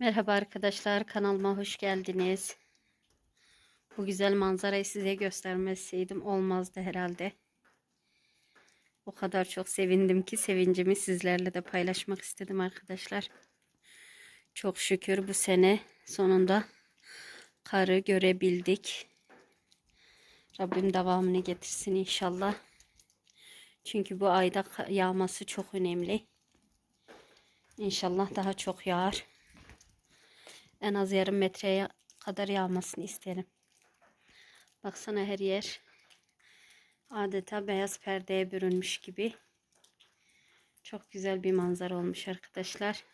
Merhaba arkadaşlar kanalıma hoş geldiniz. Bu güzel manzarayı size göstermeseydim olmazdı herhalde. O kadar çok sevindim ki sevincimi sizlerle de paylaşmak istedim arkadaşlar. Çok şükür bu sene sonunda karı görebildik. Rabbim devamını getirsin inşallah. Çünkü bu ayda yağması çok önemli. İnşallah daha çok yağar. En az yarım metreye kadar yağmasını isterim. Baksana her yer adeta beyaz perdeye bürünmüş gibi. Çok güzel bir manzara olmuş arkadaşlar.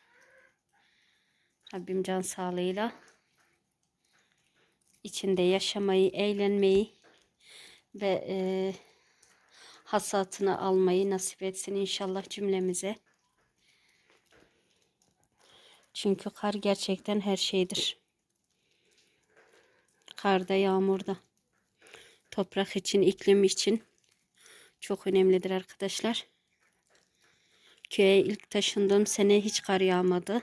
Rabbim can sağlığıyla içinde yaşamayı, eğlenmeyi ve e, hasatını almayı nasip etsin inşallah cümlemize. Çünkü kar gerçekten her şeydir. Karda, yağmurda. Toprak için, iklim için çok önemlidir arkadaşlar. Köye ilk taşındığım sene hiç kar yağmadı.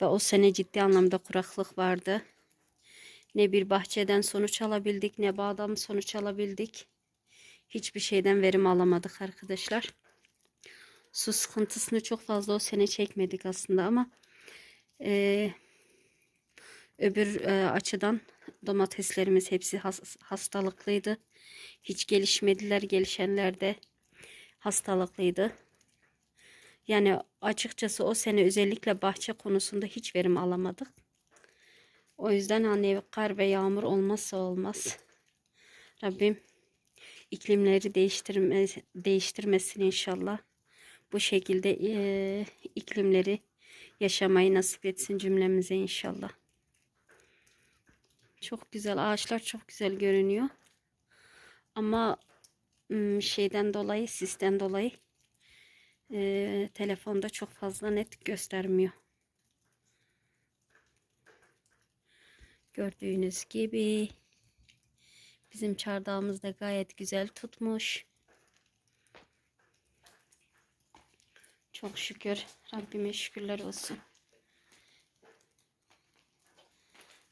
Ve o sene ciddi anlamda kuraklık vardı. Ne bir bahçeden sonuç alabildik ne bağdan sonuç alabildik. Hiçbir şeyden verim alamadık arkadaşlar su sıkıntısını çok fazla o sene çekmedik aslında ama e, öbür e, açıdan domateslerimiz hepsi has- hastalıklıydı. Hiç gelişmediler. Gelişenler de hastalıklıydı. Yani açıkçası o sene özellikle bahçe konusunda hiç verim alamadık. O yüzden hani kar ve yağmur olmazsa olmaz. Rabbim iklimleri değiştirme, değiştirmesin inşallah bu şekilde eee, iklimleri yaşamayı nasip etsin cümlemize inşallah. Çok güzel ağaçlar çok güzel görünüyor. Ama şeyden dolayı sisten dolayı eee, telefonda çok fazla net göstermiyor. Gördüğünüz gibi bizim çardağımız da gayet güzel tutmuş. Çok şükür. Rabbime şükürler olsun.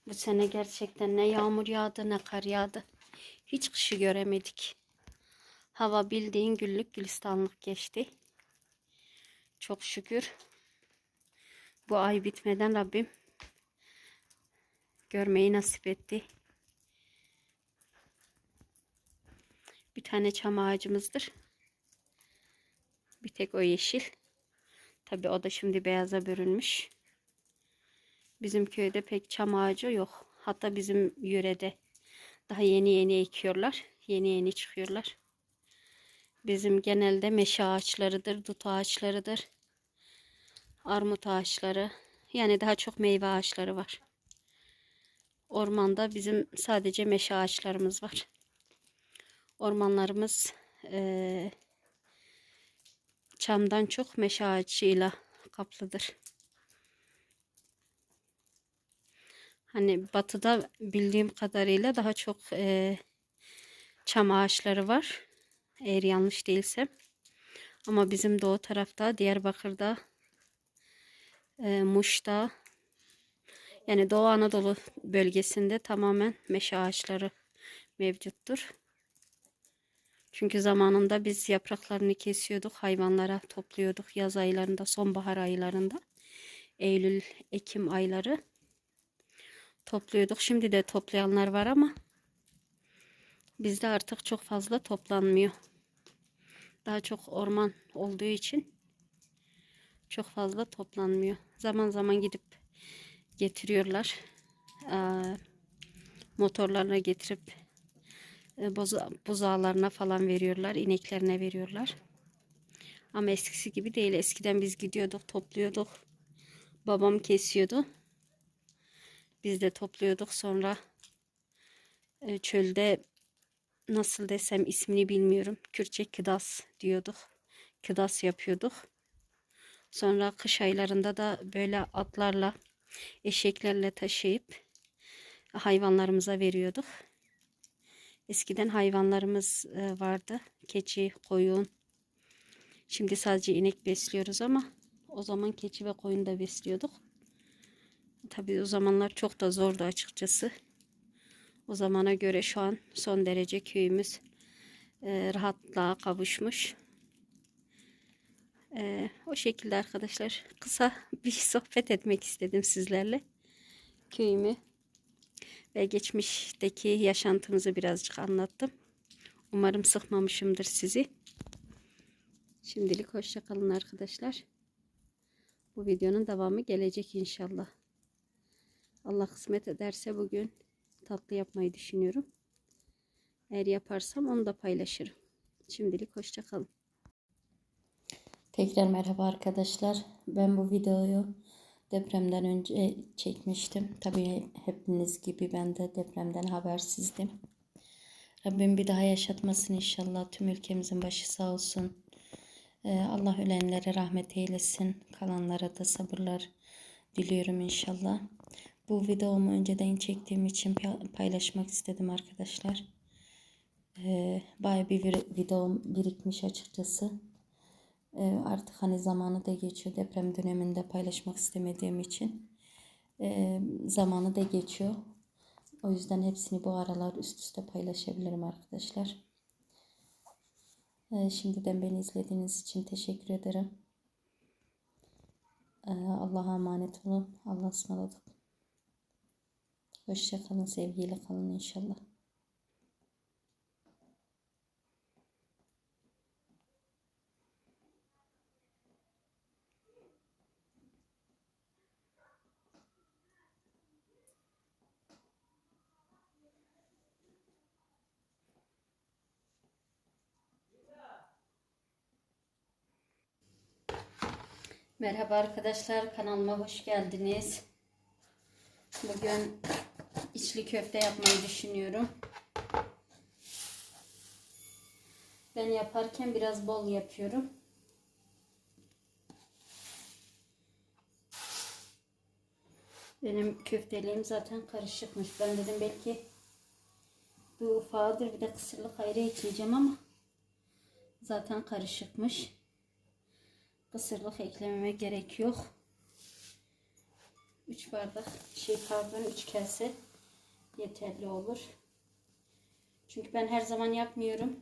Bu sene gerçekten ne yağmur yağdı ne kar yağdı. Hiç kışı göremedik. Hava bildiğin güllük gülistanlık geçti. Çok şükür. Bu ay bitmeden Rabbim görmeyi nasip etti. Bir tane çam ağacımızdır. Bir tek o yeşil. Tabi o da şimdi beyaza bürünmüş. Bizim köyde pek çam ağacı yok. Hatta bizim yörede daha yeni yeni ekiyorlar. Yeni yeni çıkıyorlar. Bizim genelde meşe ağaçlarıdır, dut ağaçlarıdır. Armut ağaçları. Yani daha çok meyve ağaçları var. Ormanda bizim sadece meşe ağaçlarımız var. Ormanlarımız eee çamdan çok meşe ağacıyla kaplıdır. Hani batıda bildiğim kadarıyla daha çok e, çam ağaçları var. Eğer yanlış değilsem. Ama bizim doğu tarafta Diyarbakır'da e, Muş'ta yani Doğu Anadolu bölgesinde tamamen meşe ağaçları mevcuttur. Çünkü zamanında biz yapraklarını kesiyorduk, hayvanlara topluyorduk yaz aylarında, sonbahar aylarında. Eylül, Ekim ayları topluyorduk. Şimdi de toplayanlar var ama bizde artık çok fazla toplanmıyor. Daha çok orman olduğu için çok fazla toplanmıyor. Zaman zaman gidip getiriyorlar. Ee, motorlarla getirip boza, buzağlarına falan veriyorlar. ineklerine veriyorlar. Ama eskisi gibi değil. Eskiden biz gidiyorduk, topluyorduk. Babam kesiyordu. Biz de topluyorduk. Sonra e, çölde nasıl desem ismini bilmiyorum. Kürtçe kıdas diyorduk. Kıdas yapıyorduk. Sonra kış aylarında da böyle atlarla, eşeklerle taşıyıp hayvanlarımıza veriyorduk. Eskiden hayvanlarımız e, vardı. Keçi, koyun. Şimdi sadece inek besliyoruz ama o zaman keçi ve koyun da besliyorduk. tabii o zamanlar çok da zordu açıkçası. O zamana göre şu an son derece köyümüz e, rahatlığa kavuşmuş. E, o şekilde arkadaşlar kısa bir sohbet etmek istedim sizlerle. Köyümü ve geçmişteki yaşantımızı birazcık anlattım. Umarım sıkmamışımdır sizi. Şimdilik hoşça kalın arkadaşlar. Bu videonun devamı gelecek inşallah. Allah kısmet ederse bugün tatlı yapmayı düşünüyorum. Eğer yaparsam onu da paylaşırım. Şimdilik hoşça kalın. Tekrar merhaba arkadaşlar. Ben bu videoyu depremden önce çekmiştim. Tabii hepiniz gibi ben de depremden habersizdim. Rabbim bir daha yaşatmasın inşallah. Tüm ülkemizin başı sağ olsun. Ee, Allah ölenlere rahmet eylesin. Kalanlara da sabırlar diliyorum inşallah. Bu videomu önceden çektiğim için paylaşmak istedim arkadaşlar. Ee, bayağı bir videom birikmiş açıkçası. Ee, artık hani zamanı da geçiyor. Deprem döneminde paylaşmak istemediğim için. Ee, zamanı da geçiyor. O yüzden hepsini bu aralar üst üste paylaşabilirim arkadaşlar. Ee, şimdiden beni izlediğiniz için teşekkür ederim. Ee, Allah'a emanet olun. Allah'a ısmarladık. Hoşça kalın, sevgiyle kalın inşallah. Merhaba arkadaşlar kanalıma hoş geldiniz. Bugün içli köfte yapmayı düşünüyorum. Ben yaparken biraz bol yapıyorum. Benim köfteliğim zaten karışıkmış. Ben dedim belki bu ufağıdır bir de kısırlık ayrı ekleyeceğim ama zaten karışıkmış. Kısırlık eklememe gerek yok. 3 bardak şey pardon 3 kase yeterli olur. Çünkü ben her zaman yapmıyorum.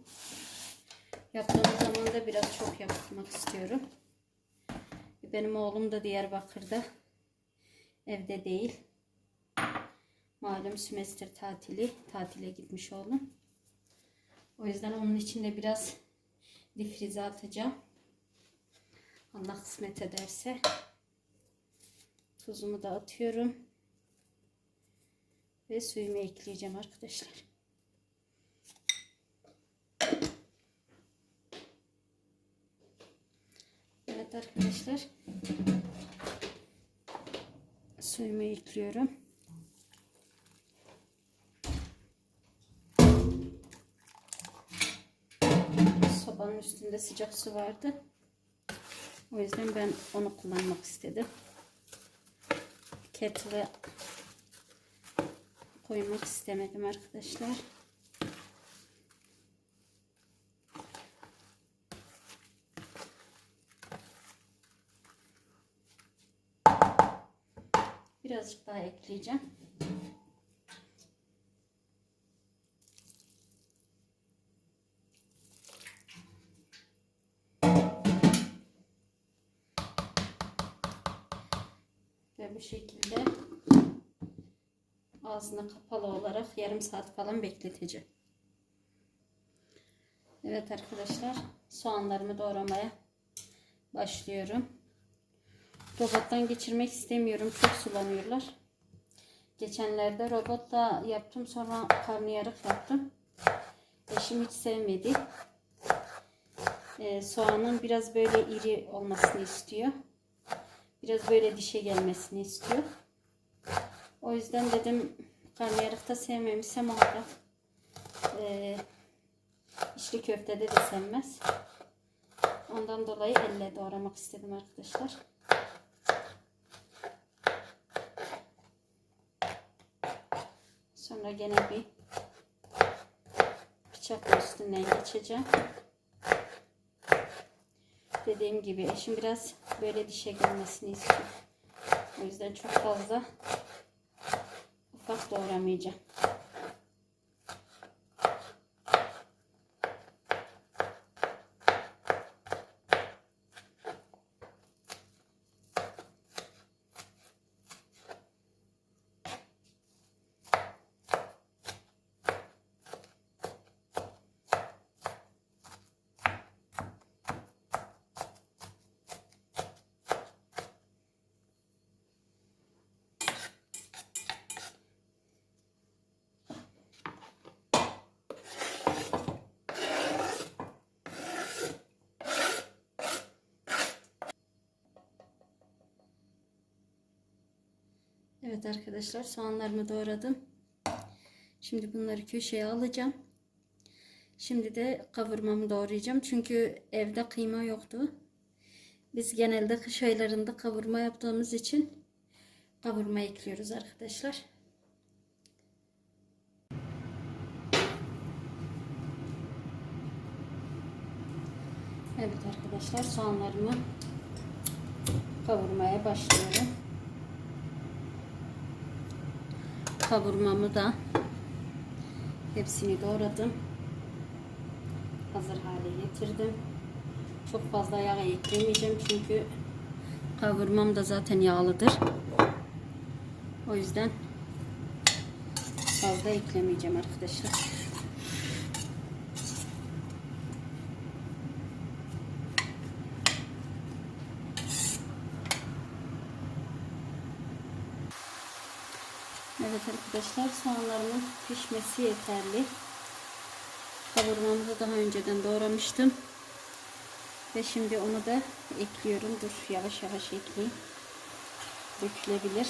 Yaptığım zaman da biraz çok yapmak istiyorum. Benim oğlum da Diyarbakır'da. Evde değil. Malum semester tatili. Tatile gitmiş oğlum. O yüzden onun için de biraz difrize atacağım. Allah kısmet ederse. Tuzumu da atıyorum. Ve suyumu ekleyeceğim arkadaşlar. Evet arkadaşlar. Suyumu ekliyorum. Sobanın üstünde sıcak su vardı. O yüzden ben onu kullanmak istedim. Kettle'ı koymak istemedim arkadaşlar. Birazcık daha ekleyeceğim. Bu şekilde ağzına kapalı olarak yarım saat falan bekleteceğim. Evet arkadaşlar soğanlarımı doğramaya başlıyorum. Robottan geçirmek istemiyorum. Çok sulanıyorlar. Geçenlerde robotla yaptım. Sonra karnıyarık yaptım. Eşim hiç sevmedi. Ee, soğanın biraz böyle iri olmasını istiyor. Biraz böyle dişe gelmesini istiyor. O yüzden dedim karnıyarıkta sevmemişse muhakkak e, içli köftede de sevmez. Ondan dolayı elle doğramak istedim arkadaşlar. Sonra gene bir bıçakla üstünden geçeceğim. Dediğim gibi eşim biraz böyle dişe gelmesini istiyor. O yüzden çok fazla ufak doğramayacağım. Evet arkadaşlar soğanlarımı doğradım. Şimdi bunları köşeye alacağım. Şimdi de kavurmamı doğrayacağım. Çünkü evde kıyma yoktu. Biz genelde kış aylarında kavurma yaptığımız için kavurma ekliyoruz arkadaşlar. Evet arkadaşlar soğanlarımı kavurmaya başlıyorum. Kavurmamı da hepsini doğradım. Hazır hale getirdim. Çok fazla yağ eklemeyeceğim çünkü kavurmam da zaten yağlıdır. O yüzden fazla eklemeyeceğim arkadaşlar. Evet arkadaşlar soğanlarımın pişmesi yeterli. Kavurmamı da daha önceden doğramıştım. Ve şimdi onu da ekliyorum. Dur yavaş yavaş ekleyeyim. Dökülebilir.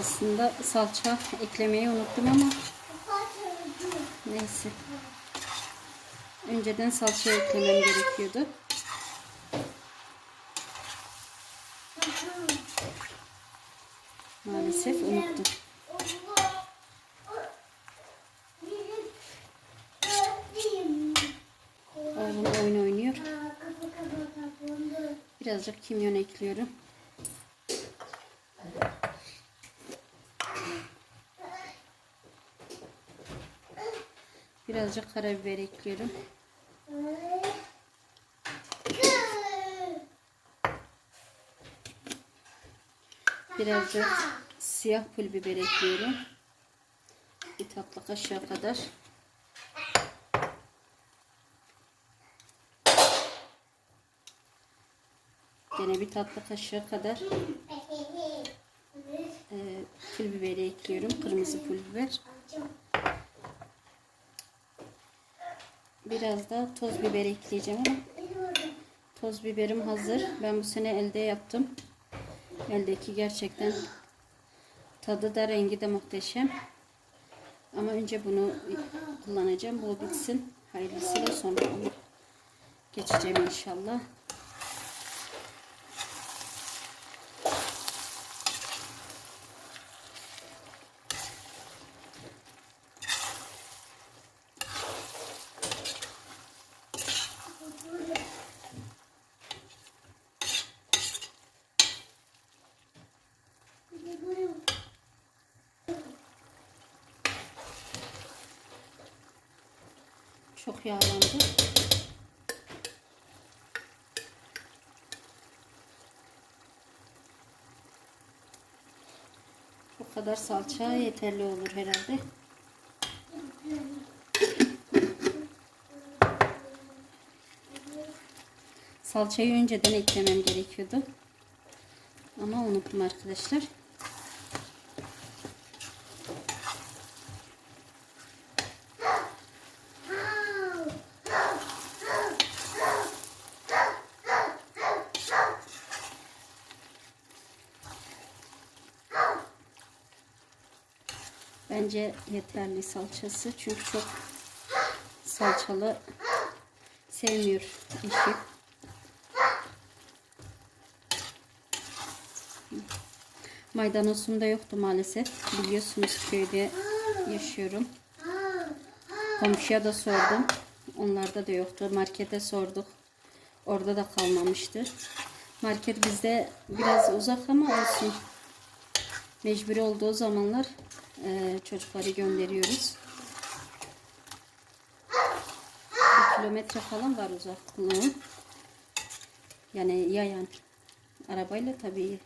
Aslında salça eklemeyi unuttum ama neyse. Önceden salça eklemem gerekiyordu. Maalesef unuttum. Oğlum oyun oynuyor. Birazcık kimyon ekliyorum. Birazcık karabiber ekliyorum. Birazcık siyah pul biber ekliyorum. Bir tatlı kaşığı kadar. Gene bir tatlı kaşığı kadar e, pul biberi ekliyorum. Kırmızı pul biber. Biraz da toz biber ekleyeceğim ama toz biberim hazır. Ben bu sene elde yaptım. Eldeki gerçekten tadı da rengi de muhteşem. Ama önce bunu kullanacağım. Bu bitsin. Hayırlısıyla sonra onu geçeceğim inşallah. Çok yağlandı. Bu kadar salça yeterli olur herhalde. Salçayı önceden eklemem gerekiyordu. Ama unuttum arkadaşlar. Bence yeterli salçası. Çünkü çok salçalı sevmiyor eşim. Maydanozum da yoktu maalesef. Biliyorsunuz köyde yaşıyorum. Komşuya da sordum. Onlarda da yoktu. Markete sorduk. Orada da kalmamıştı. Market bizde biraz uzak ama olsun. Mecburi olduğu zamanlar eee, çocukları gönderiyoruz. Bir kilometre falan var uzaklığı. Yani yayan. Arabayla tabii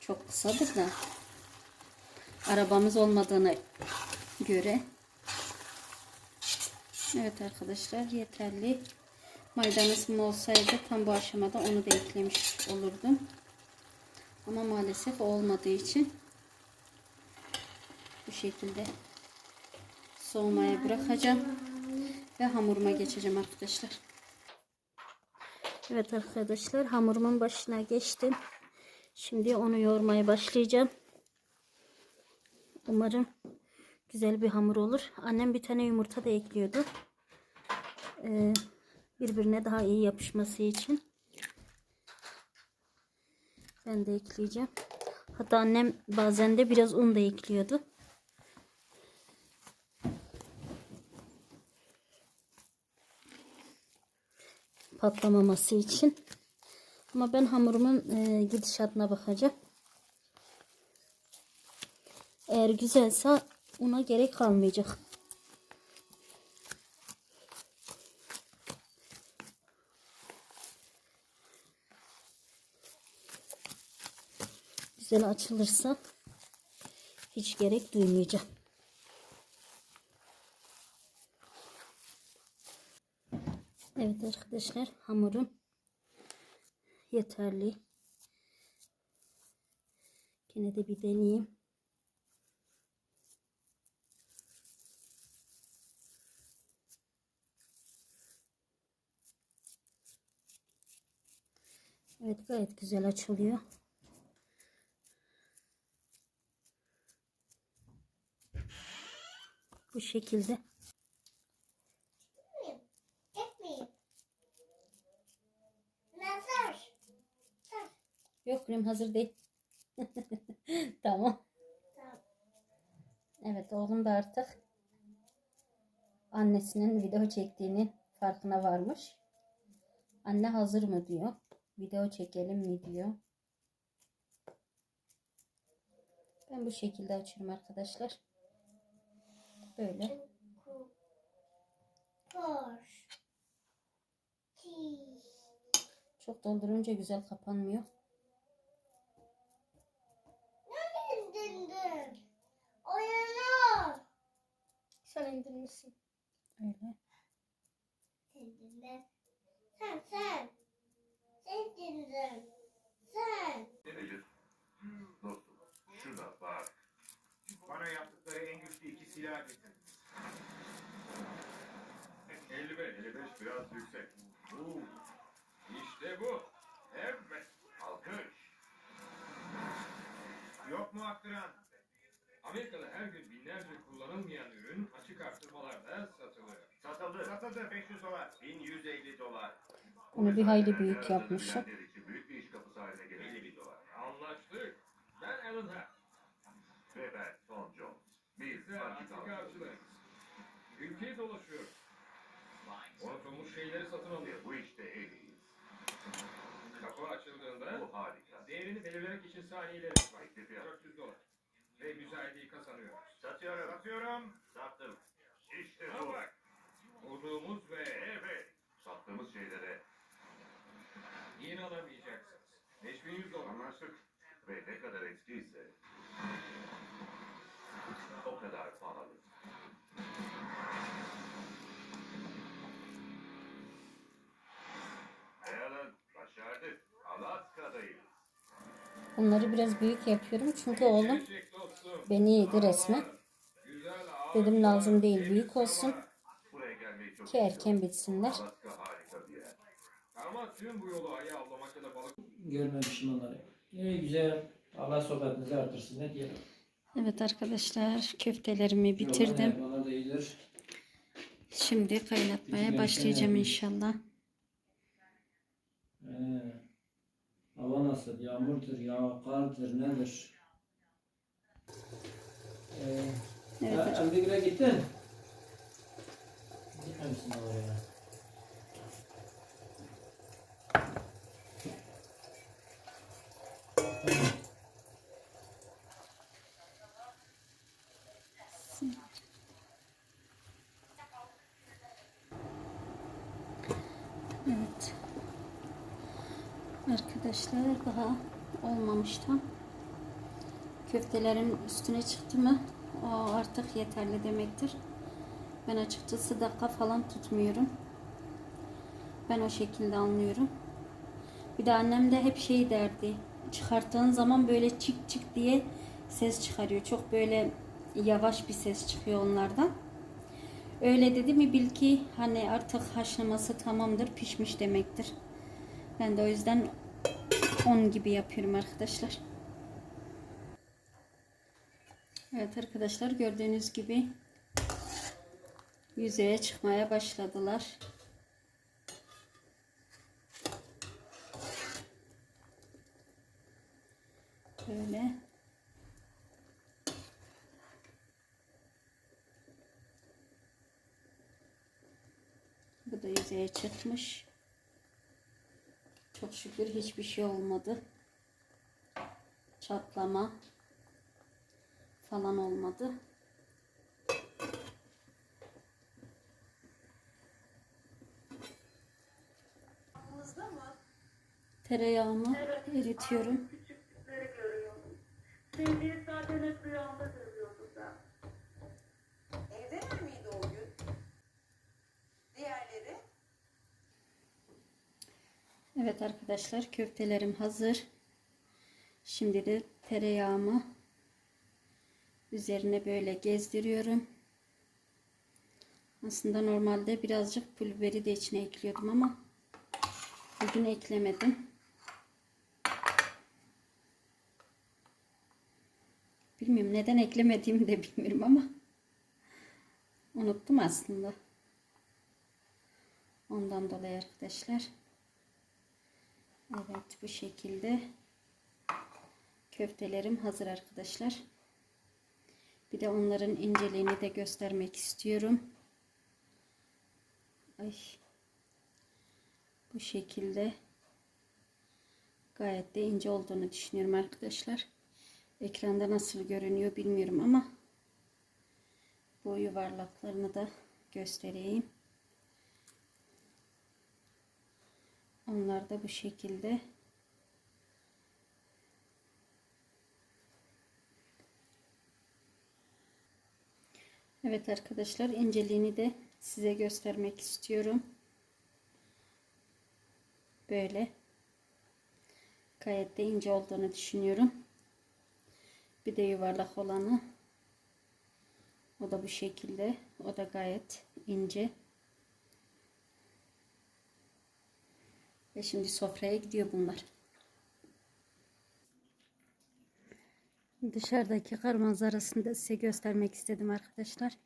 çok kısadır da. Arabamız olmadığına göre. Evet arkadaşlar yeterli. Maydanozum olsaydı tam bu aşamada onu da eklemiş olurdum. Ama maalesef olmadığı için bu şekilde soğumaya bırakacağım ve hamuruma geçeceğim arkadaşlar. Evet arkadaşlar hamurumun başına geçtim. Şimdi onu yoğurmaya başlayacağım. Umarım güzel bir hamur olur. Annem bir tane yumurta da ekliyordu. Ee, birbirine daha iyi yapışması için. Ben de ekleyeceğim. Hatta annem bazen de biraz un da ekliyordu. Patlamaması için. Ama ben hamurumun e, gidişatına bakacağım. Eğer güzelse una gerek kalmayacak. Güzel açılırsa hiç gerek duymayacağım. Evet arkadaşlar hamurum yeterli. Yine de bir deneyeyim. Evet gayet güzel açılıyor. Bu şekilde. Yok krem hazır değil. tamam. Evet oğlum da artık annesinin video çektiğini farkına varmış. Anne hazır mı diyor. Video çekelim mi diyor. Ben bu şekilde açıyorum arkadaşlar. Böyle. Çok doldurunca güzel kapanmıyor. Ne indirdin? Oyunu. Sen indirmişsin. Öyle. Sen. Sen sen. Sen indin. Sen. Elif, dostum, şuna bak. Bana yaptıkları en güçlü iki silah getirdim. 55, 55 biraz yüksek. Oo. Satıldı 500 dolar. 1150 dolar. Onu bir hayli büyük yapmışım. Büyük bir iş kapısı haline gelen 50 dolar. Anlaştık. Ben Alan Hart. Ve ben Tom Jones. Biz arttırma. arttırmayız. Ülkeyi dolaşıyorum. Unutulmuş şeyleri satın alıyorum. Ve bu işte en iyiyiz. Kapı açıldığında Bu harika. değerini belirlemek için saniyelerimiz var. Teklifi yap. 400 dolar. Ve müzayedeyi kazanıyoruz. Satıyorum. Satıyorum. Sattım. İşte bu. bak. Bulduğumuz ve Evet. Sattığımız şeylere inanamayacaksınız. 5100 dolar. anlaştık. Ve ne kadar eskiyse o kadar pahalı. Alan başardık. Alaska'dayız. Bunları biraz büyük yapıyorum çünkü oğlum beni yedi resmen. Dedim lazım değil büyük olsun ki erken bitsinler. Ya Görmemişim onları. İyi güzel. Allah sohbetinizi artırsın ne diyelim. Evet arkadaşlar köftelerimi bitirdim. Şimdi kaynatmaya başlayacağım inşallah. Ee, hava nasıl? Yağmurdur, ya kardır, nedir? Ee, Evet. Abdigül'e gittin. Gitmemişsin oraya. Evet. Arkadaşlar daha olmamış tam. Köftelerin üstüne çıktı mı o artık yeterli demektir. Ben açıkçası dakika falan tutmuyorum. Ben o şekilde anlıyorum. Bir de annem de hep şey derdi. Çıkarttığın zaman böyle çık çık diye ses çıkarıyor. Çok böyle yavaş bir ses çıkıyor onlardan. Öyle dedi mi bil ki hani artık haşlaması tamamdır, pişmiş demektir. Ben de o yüzden 10 gibi yapıyorum arkadaşlar. Evet arkadaşlar gördüğünüz gibi yüzeye çıkmaya başladılar. Böyle. Bu da yüzeye çıkmış. Çok şükür hiçbir şey olmadı. Çatlama falan olmadı. Tereyağımı eritiyorum. Sevdiği zaten hep rüyamda? Evet arkadaşlar köftelerim hazır. Şimdi de tereyağımı üzerine böyle gezdiriyorum. Aslında normalde birazcık pul de içine ekliyordum ama bugün eklemedim. Bilmiyorum neden eklemediğimi de bilmiyorum ama unuttum aslında. Ondan dolayı arkadaşlar. Evet bu şekilde köftelerim hazır arkadaşlar. Bir de onların inceliğini de göstermek istiyorum. Ay. Bu şekilde gayet de ince olduğunu düşünüyorum arkadaşlar. Ekranda nasıl görünüyor bilmiyorum ama bu yuvarlaklarını da göstereyim. Onlar da bu şekilde. Evet arkadaşlar inceliğini de size göstermek istiyorum. Böyle. Gayet de ince olduğunu düşünüyorum. Bir de yuvarlak olanı. O da bu şekilde. O da gayet ince. Ve şimdi sofraya gidiyor bunlar. Dışarıdaki kar manzarasını da size göstermek istedim arkadaşlar.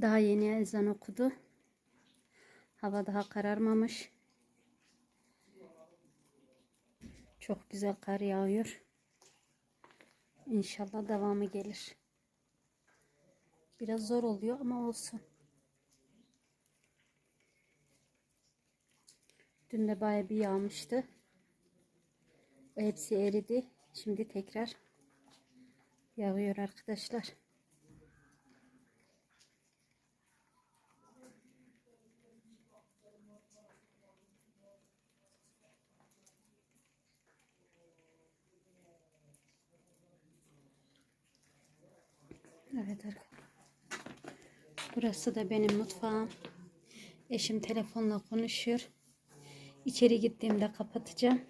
Daha yeni ezan okudu. Hava daha kararmamış. Çok güzel kar yağıyor. İnşallah devamı gelir. Biraz zor oluyor ama olsun. Dün de bayağı bir yağmıştı. Hepsi eridi. Şimdi tekrar yağıyor arkadaşlar. Evet arkadaşlar. Burası da benim mutfağım. Eşim telefonla konuşuyor. İçeri gittiğimde kapatacağım.